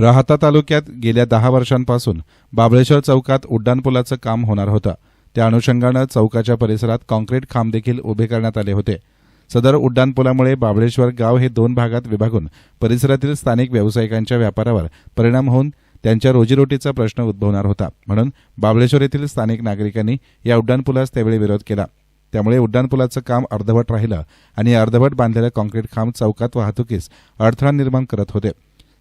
राहता तालुक्यात गेल्या दहा वर्षांपासून बाबळेश्वर चौकात उड्डाणपुलाचं काम होणार होतं. त्या अनुषंगानं चौकाच्या परिसरात कॉन्क्रीट खांब देखील उभे करण्यात आले होते. सदर उड्डाणपुलामुळे बाबळेश्वर गाव हे दोन भागात विभागून परिसरातील स्थानिक व्यावसायिकांच्या व्यापारावर परिणाम होऊन त्यांच्या रोजीरोटीचा प्रश्न उद्भवणार होता. म्हणून बाबळेश्वर येथील स्थानिक नागरिकांनी या उड्डाणपुलास त्यावेळी विरोध केला. त्यामुळे उड्डाणपुलाचं काम अर्धवट राहिलं आणि अर्धवट बांधलेलं कॉन्क्रीट खांब चौकात वाहतुकीस अडथळा निर्माण करत होते.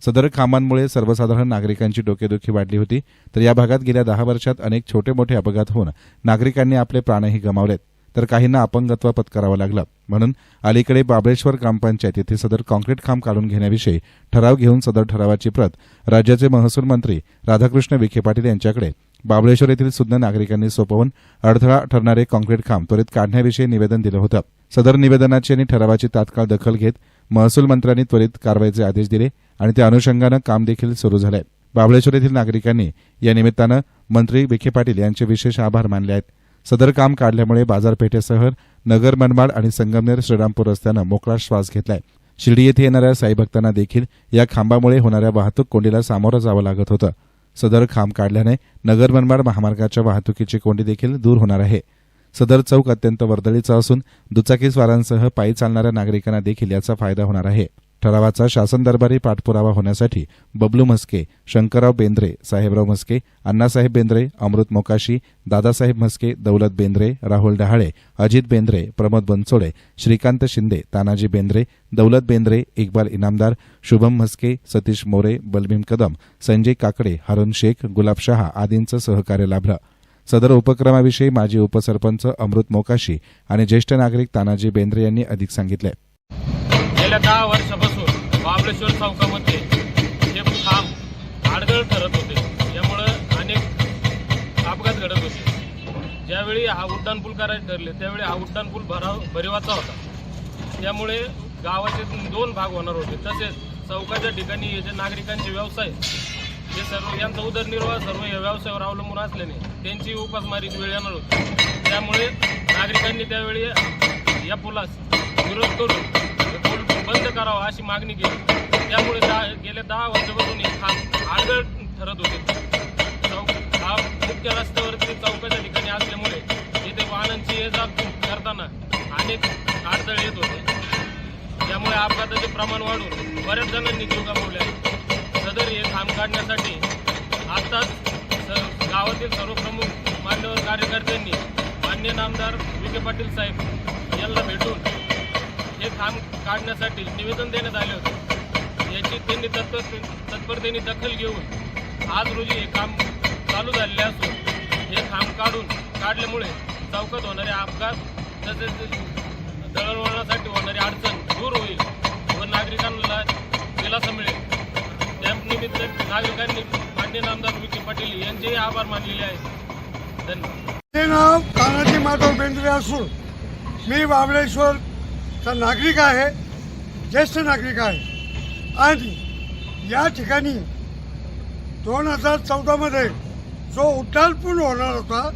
सदर खांबांमुळे सर्वसाधारण नागरिकांची डोकेदुखी वाढली होती तर या भागात गेल्या दहा वर्षात अनेक छोटे मोठे अपघात होऊन नागरिकांनी आपले प्राणही गमावलेत. तर काहींना अपंगत्व पत्करावं लागलं. म्हणून अलीकडे बाबळेश्वर ग्रामपंचायत येथे सदर काँक्रीट खांब काढून घेण्याविषयी ठराव घेऊन सदर ठरावाची प्रत राज्याचे महसूल मंत्री राधाकृष्ण विखे पाटील यांच्याकडे बाबळेश्वर येथील सुज्ञ नागरिकांनी सोपवून अडथळा ठरणारे काँक्रीट खांब त्वरित काढण्याविषयी निवेदन दिलं होतं. सदर निवेदनाची आणि ठरावाची तात्काळ दखल घेत महसूल मंत्र्यांनी त्वरित कारवाईचे आदेश दिले. आणि त्या अनुषंगानं काम देखील सुरू झालंय. बाबळेश्वर येथील नागरिकांनी या निमित्तानं मंत्री विखे पाटील यांचे विशेष आभार मानले आहेत. सदर काम काढल्यामुळे बाजारपेठेसह नगर मनमाड आणि संगमनेर श्रीरामपूर रस्त्यानं मोकळा श्वास घेतलाय. शिर्डी येथे येणाऱ्या साईभक्तांना देखील या खांबामुळे होणाऱ्या वाहतूक कोंडीला सामोरं जावं लागत होतं. सदर खांब काढल्याने नगर मनमाड महामार्गाच्या वाहतुकीची कोंडी देखील दूर होणार आहे. सदर चौक अत्यंत वर्दळीचा असून दुचाकीस्वारांसह पायी चालणाऱ्या नागरिकांना देखील याचा फायदा होणार आहे. ठरावाचा शासन दरबारी पाठपुरावा होण्यासाठी बबलू म्हस्के शंकरराव बेंद्रे साहेबराव म्हस्के अण्णासाहेब बेंद्रे अमृत मोकाशी दादासाहेब म्हस्के दौलत बेंद्रे राहुल डहाळे अजित बेंद्रे प्रमोद बनसोडे श्रीकांत शिंदे तानाजी बेंद्रे दौलत बेंद्रे इक्बाल इनामदार शुभम म्हस्के सतीश मोरे बलभीम कदम संजय काकडे हरुण शेख गुलाब शहा आदींचं सहकार्य लाभलं सदर उपक्रमाविषयी माजी उपसरपंच अमृत मोकाशी आणि ज्येष्ठ नागरिक तानाजी बेंद्रे यांनी अधिक सांगितले गेल्या दहा वर्षापासून बाबळेश्वर चौकामध्ये हे खांब आडगळ ठरत होते. यामुळं अनेक अपघात घडत होते. ज्यावेळी हा उड्डाणपूल करायचे ठरले त्यावेळी हा उड्डाणपूल भराव भरिवाचा होता. त्यामुळे गावाचे दोन भाग होणार होते. तसेच चौकाच्या ठिकाणी हे जे नागरिकांचे व्यवसाय हे सर्व यांचा उदरनिर्वाह सर्व या व्यवसायावर अवलंबून असल्याने त्यांची उपासमारी वेळ येणार होती. त्यामुळे नागरिकांनी त्यावेळी या पुलास विरोध करून करावा अशी मागणी केली. त्यामुळे दहा गेल्या दहा वर्षापासून हे आडगळ ठरत होते. चौक हा मुख्य रस्त्यावरती चौकाच्या ठिकाणी असल्यामुळे येथे वाहनांची ये जा करताना अनेक अडथळे येत होते. त्यामुळे अपघाताचे प्रमाण वाढून बऱ्याच जणांनी जीव गमावले आहेत. सदर हे खांब काढण्यासाठी आत्ताच स गावातील सर्व प्रमुख मान्यवर कार्यकर्त्यांनी मान्य नामदार विखे पाटील साहेब यांना भेटून खांब काढण्यासाठी निवेदन देण्यात आले होते. याची त्यांनी तत्पर तत्परतेने दखल घेऊन आज रोजी हे काम चालू झालेले असून हे खांब काढून काढल्यामुळे चौकात होणारे अपघात तसेच दळणवळणासाठी होणारी अडचण दूर होईल व नागरिकांना दिलासा मिळेल. त्यानिमित्त नागरिकांनी मान्य नामदार विखे पाटील यांचेही आभार मानलेले आहेत. धन्यवाद. नाव कानाजी माधव बेंद्रे असून मी चा नागरिक आहे ज्येष्ठ नागरिक आहे. आणि या ठिकाणी दोन हजार चौदामध्ये जो उड्डाणपूल होणार होता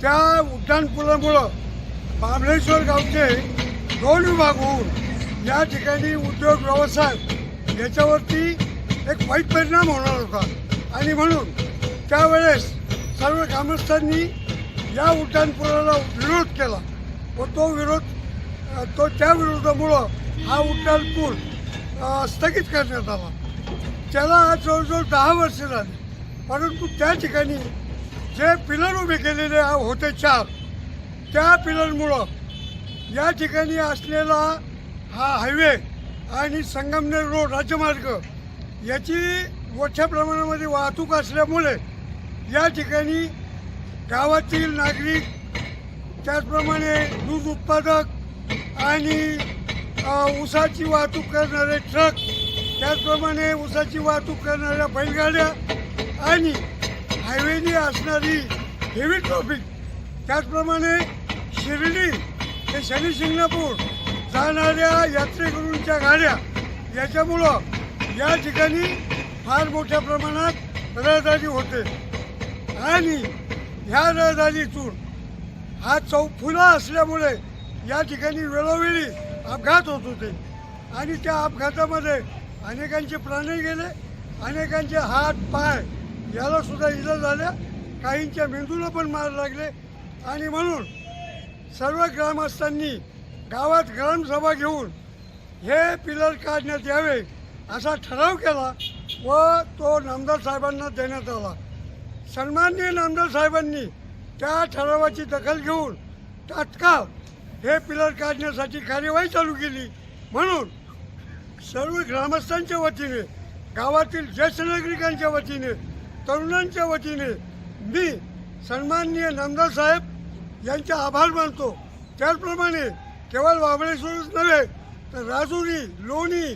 त्या उड्डाणपुलामुळं बाबळेश्वर गावचे दोन विभाग होऊन या ठिकाणी उद्योग व्यवसाय याच्यावरती एक वाईट परिणाम होणार होता. आणि म्हणून त्यावेळेस सर्व ग्रामस्थांनी या उड्डाणपुलाला विरोध केला व तो विरोध तो त्या विरोधामुळं हा उड्डाण पूल स्थगित करण्यात आला. त्याला जवळजवळ दहा वर्ष झाली. परंतु त्या ठिकाणी जे पिलर उभे केलेले होते चार त्या पिलरमुळं या ठिकाणी असलेला हा हायवे आणि संगमनेर रोड राज्यमार्ग याची मोठ्या प्रमाणामध्ये वाहतूक असल्यामुळे या ठिकाणी गावातील नागरिक त्याचप्रमाणे दूध उत्पादक आणि ऊसाची वाहतूक करणारे ट्रक त्याचप्रमाणे ऊसाची वाहतूक करणाऱ्या बैलगाड्या आणि हायवेनी असणारी हेवी ट्रॉफिक त्याचप्रमाणे शिर्डी ते शनी शिंगणापूर जाणाऱ्या यात्रेकरूंच्या गाड्या याच्यामुळं या ठिकाणी फार मोठ्या प्रमाणात रहदारी होते. आणि ह्या रहदारीतून हा चौफुला असल्यामुळे या ठिकाणी वेळोवेळी अपघात होत होते. आणि त्या अपघातामध्ये अनेकांचे प्राणही गेले अनेकांचे हात पाय याला सुद्धा इजा झाल्या. काहींच्या मेंदूला पण मार लागले. आणि म्हणून सर्व ग्रामस्थांनी गावात ग्रामसभा घेऊन हे पिलर काढण्यात यावे असा ठराव केला व तो नामदार साहेबांना देण्यात आला. सन्माननीय नामदार साहेबांनी त्या ठरावाची दखल घेऊन तात्काळ हे पिलर काढण्यासाठी कार्यवाही चालू केली. म्हणून सर्व ग्रामस्थांच्या वतीने गावातील ज्येष्ठ नागरिकांच्या वतीने तरुणांच्या वतीने मी सन्माननीय नामदार साहेब यांचे आभार मानतो. त्याचप्रमाणे केवळ वाबळेश्वरच नव्हे तर राजुरी लोणी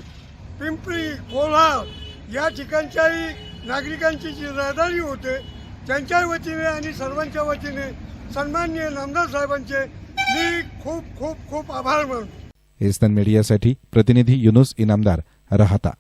पिंपरी कोल्हार या ठिकाणच्याही नागरिकांची जी रहदारी होते त्यांच्या वतीने आणि सर्वांच्या वतीने सन्माननीय नामदार साहेबांचे मी खूप खूप खूप आभार मानतो. एसनन मीडियासाठी प्रतिनिधी युनुस इनामदार राहता.